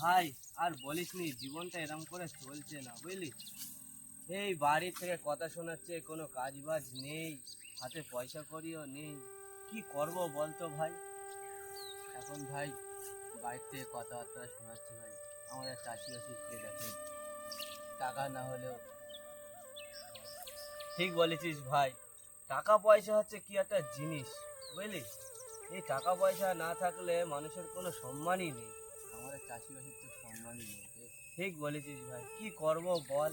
ভাই, আর বলিস নি, জীবনটা এরম করে চলছে না, বুঝলি? এই বাড়ি থেকে কথা শোনাচ্ছে, কোনো কাজ বাজ নেই, হাতে পয়সা করিও নেই, কি করব বলতো ভাই? এখন ভাই বাইর থেকে কথাবার্তা শোনাচ্ছে ভাই, আমাদের চাষি কে দেখে টাকা না হলেও। ঠিক বলেছিস ভাই, টাকা পয়সা হচ্ছে কি একটা জিনিস, বুঝলি? এই টাকা পয়সা না থাকলে মানুষের কোনো সম্মানই নেই। চাষিবাসীর তো সম্মানই নেই ঠিক বলেছিস ভাই কি করব বল?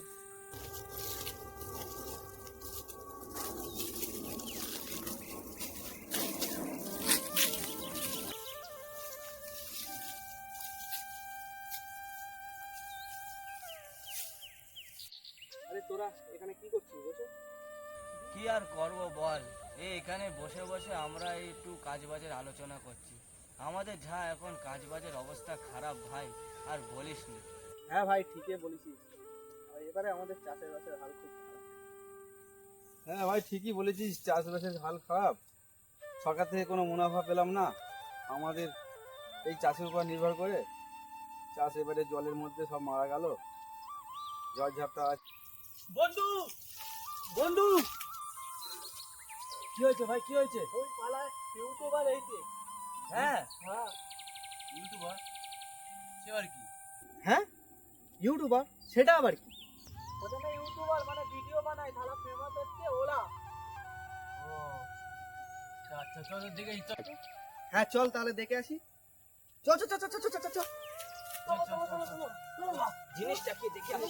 তোরা এখানে কি করছিস? বসে। কি আর করব বল? এই এখানে বসে বসে আমরা একটু কাজবাজের আলোচনা করছি। আমাদের যা এখন কাজবাজের অবস্থা খারাপ ভাই আর বলিস নি। হ্যাঁ ভাই ঠিকই বলেছিস। আর এবারে আমাদের চাষের বাসের হাল খুব খারাপ। হ্যাঁ ভাই ঠিকই বলেছিস চাষবাসের হাল খারাপ। সরকার থেকে কোনো মুনাফা পেলাম না। আমাদের এই চাষের উপর নির্ভর করে চাষ এবারে জলের মধ্যে সব মারা গেল। জল ঝাপটা বন্ধু! বন্ধু! কি হয়েছে ভাই কি হয়েছে? ওই পালায় ইউটিউবার এইতে হ্যাঁ হ্যাঁ।, হ্যাঁ। ইউটিউবার সেটা আবার কি? ইউটিউবার মানে ভিডিও বানায় তাহলে ফেমাস হচ্ছে ওলা। চল হ্যাঁ চল তাহলে দেখে আসি। চল চল চল চল চল চল চল জিনিসটা কি দেখে আমি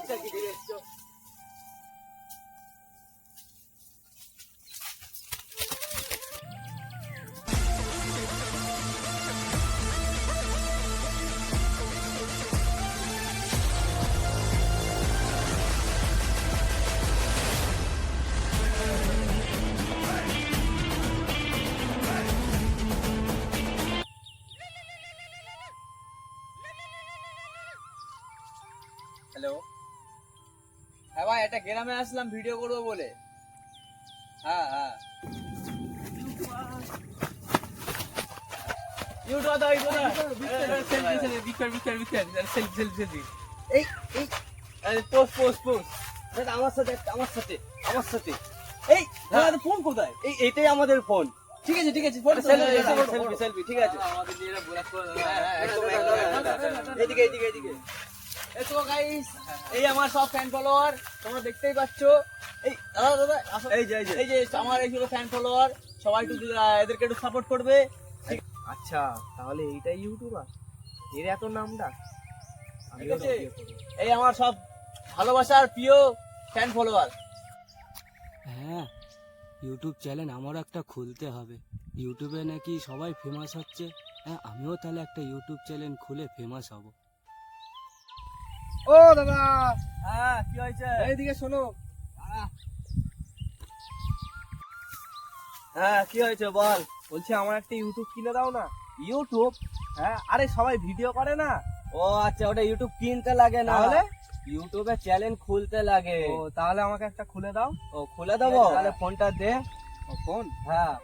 হ্যালো হ্যাঁ ভাই একটা গ্রামে আসলাম ভিডিও করব বলে হ্যাঁ হ্যাঁ আমার সাথে আমার সাথে আমার সাথে এই দাদা ফোন কোথায় এই এটাই আমাদের ফোন ঠিক আছে ঠিক আছে ফটো সেলফি সেলফি সেলফি ঠিক আছে আমাদের নিজেরা বোলাস করে একদম একদম এদিকে এদিকে এদিকে এসো গাইস এই আমার সব ফ্যান ফলোয়ার তোমরা দেখতেই পাচ্ছ। এই দাদা দাদা আসো। এই যে এই যে। আমার এইগুলো ফ্যান ফলোয়ার সবাই একটু এদেরকে একটু সাপোর্ট করবে। আচ্ছা তাহলে এইটাই ইউটিউবার এর এত নামটা এই আমার সব ভালোবাসার প্রিয় ফ্যান ফলোয়ার হ্যাঁ ইউটিউব চ্যানেল আমারও একটা খুলতে হবে। ইউটিউবে নাকি সবাই ফেমাস হচ্ছে। হ্যাঁ আমিও তাহলে একটা ইউটিউব চ্যানেল খুলে ফেমাস হব। ও দাদা। হ্যাঁ কি হয়েছে? এইদিকে শোনো। হ্যাঁ কি হয়েছে বল? বলছি আমার একটা ইউটিউব কিনে দাও না। ইউটিউব হ্যাঁ আরে সবাই ভিডিও করে না। ও আচ্ছা ওটা ইউটিউব কিনতে লাগে না। তাহলে? ইউটিউবে চ্যানেল খুলতে লাগে। ও তাহলে আমাকে একটা খুলে দাও। ও খুলে দেবো? তাহলে ফোনটা দে। ও ফোন হ্যাঁ।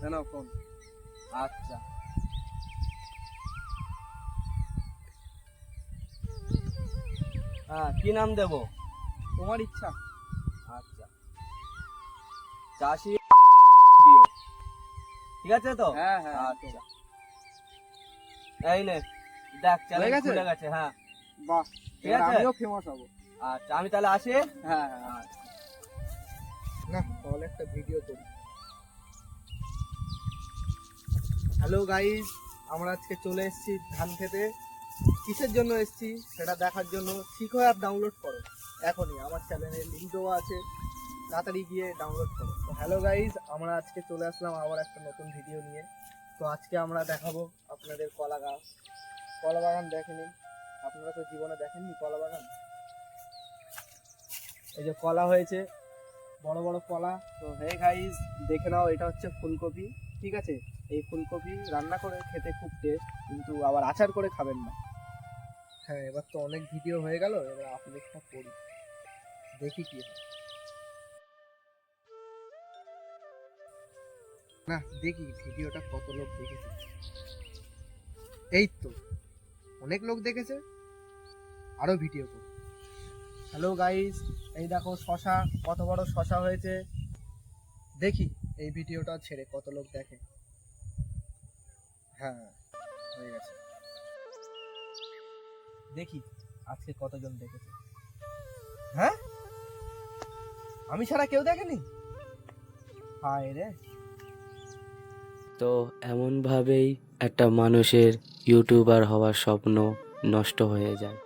কেন ফোন আচ্ছা। হ্যাঁ কি নাম দেব? তোমার ইচ্ছা। আচ্ছা। চাষি দিও। ঠিক আছে তো? হ্যাঁ হ্যাঁ আচ্ছা। এই নে দেখ চ্যানেল গেছে? খুলে গেছে হ্যাঁ। বাহ ঠিক আছে? আমিও ফেমাস হব। আচ্ছা আমি তাহলে আসি? হ্যাঁ হ্যাঁ। না তাহলে একটা ভিডিও করি। হ্যালো গাইস আমরা আজকে চলে এসেছি ধান খেতে। কিসের জন্য এসেছি সেটা দেখার জন্য শিখো অ্যাপ ডাউনলোড করো। এখনই আমার চ্যানেলে লিঙ্ক দেওয়া আছে। তাড়াতাড়ি গিয়ে ডাউনলোড করো। তো হ্যালো গাইস আমরা আজকে চলে আসলাম আবার একটা নতুন ভিডিও নিয়ে। তো আজকে আমরা দেখাবো আপনাদের কলা গাছ কলা বাগান দেখেনি? আপনারা তো জীবনে দেখেননি কলা বাগান এই যে কলা হয়েছে, বড় বড় কলা। তো হে গাইস দেখে নাও, এটা হচ্ছে ফুলকপি, ঠিক আছে? এই ফুলকপি রান্না করে খেতে খুব টেস্ট কিন্তু আবার আচার করে খাবেন না। হ্যাঁ এবার তো অনেক ভিডিও হয়ে গেল, এবার আপলোডটা করি। দেখি কি হয়। না, দেখি ভিডিওটা কত লোক দেখেছে। এই তো, অনেক লোক দেখেছে, আরও ভিডিও করব। হ্যালো গাইস এই দেখো শশা, কত বড় শশা হয়েছে। দেখি এই ভিডিওটা ছেড়ে কত লোক দেখে। হ্যাঁ হয়ে গেছে। দেখি আজকে কতজন দেখেছে। হ্যাঁ? আমি ছাড়া কেউ দেখেনি? হায় রে। তো এমনভাবেই একটা মানুষের ইউটিউবার হওয়ার স্বপ্ন নষ্ট হয়ে যায়।